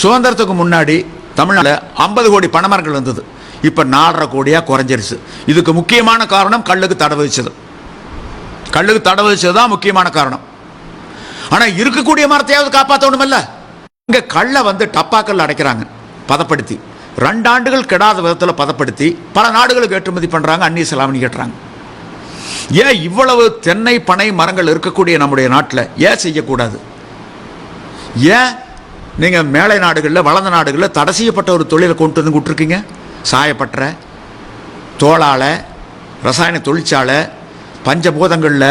சுதந்திரத்துக்கு முன்னாடி தமிழ்நாட்டில் ஐம்பது கோடி பணமரங்கள் இருந்தது. இப்போ நாலரை கோடியாக குறைஞ்சிருச்சு. இதுக்கு முக்கியமான காரணம் கல்லுக்கு தடை வச்சது கல்லுக்கு தடை வச்சது தான் முக்கியமான காரணம். ஆனால் இருக்கக்கூடிய மரத்தையாவது காப்பாற்றணுமில்ல இங்கே கல்லை வந்து டப்பாக்கல்ல அடைக்கிறாங்க. பதப்படுத்தி. ரெண்டு ஆண்டுகள் கெடாத விதத்தில் பதப்படுத்தி பல நாடுகளுக்கு ஏற்றுமதி பண்ணுறாங்க அந்நிய செலாவணி கேட்டுறாங்க. ஏன் இவ்வளவு தென்னை பனை மரங்கள் இருக்கக்கூடிய நம்முடைய நாட்டில்? ஏன் செய்யக்கூடாது? ஏன் நீங்கள் மேலை நாடுகளில் வளர்ந்த நாடுகளில் தடை செய்யப்பட்ட ஒரு தொழிலை கொண்டு வந்து விட்டுருக்கீங்க. சாயப்பட்டற தோளால் ரசாயன தொழிற்சாலை பஞ்சபூதங்களில்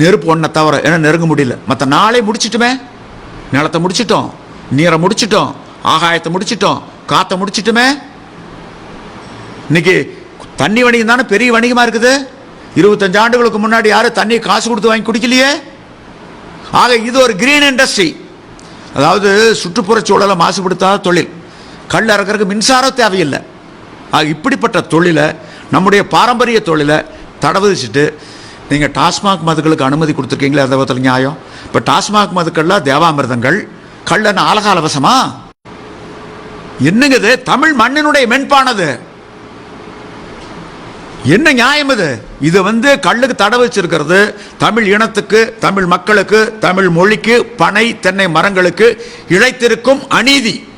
நெருப்பு ஒன்றை தவிர ஏன்னா நெருங்க முடியல. மற்ற நாளே முடிச்சிட்டுமே நிலத்தை முடிச்சிட்டோம் நீரை முடிச்சிட்டோம் ஆகாயத்தை முடிச்சிட்டோம் காற்றை முடிச்சிட்டுமே. இன்னைக்கு தண்ணி வணிகம் தானே பெரிய வணிகமாக இருக்குது. இருபத்தஞ்சு ஆண்டுகளுக்கு முன்னாடி யாரும் தண்ணி காசு கொடுத்து வாங்கி குடிக்கலையே. ஆக இது ஒரு கிரீன் இண்டஸ்ட்ரி அதாவது சுற்றுப்புறச் சூழலை மாசுபடுத்தாத தொழில். கல் அறக்கிறதுக்கு மின்சாரம் தேவையில்லை. ஆக இப்படிப்பட்ட தொழிலை நம்முடைய பாரம்பரிய தொழிலை தடை விதிச்சுட்டு நீங்கள் டாஸ்மாக் மதுக்களுக்கு அனுமதி கொடுத்துருக்கீங்களே? அந்த விதத்தில் நியாயம்? இப்போ டாஸ்மாக் மதுக்கள்லாம் தேவாமிர்தங்கள் கல்லன்னு ஆலகாலவசமா? என்னங்குது தமிழ் மண்ணினுடைய மென்பானது. என்ன நியாயம் இது? இது வந்து கல்லுக்கு தடை வச்சிருக்கிறது. தமிழ் இனத்துக்கு தமிழ் மக்களுக்கு தமிழ் மொழிக்கு பனை தென்னை மரங்களுக்கு இழைத்திருக்கும் அநீதி.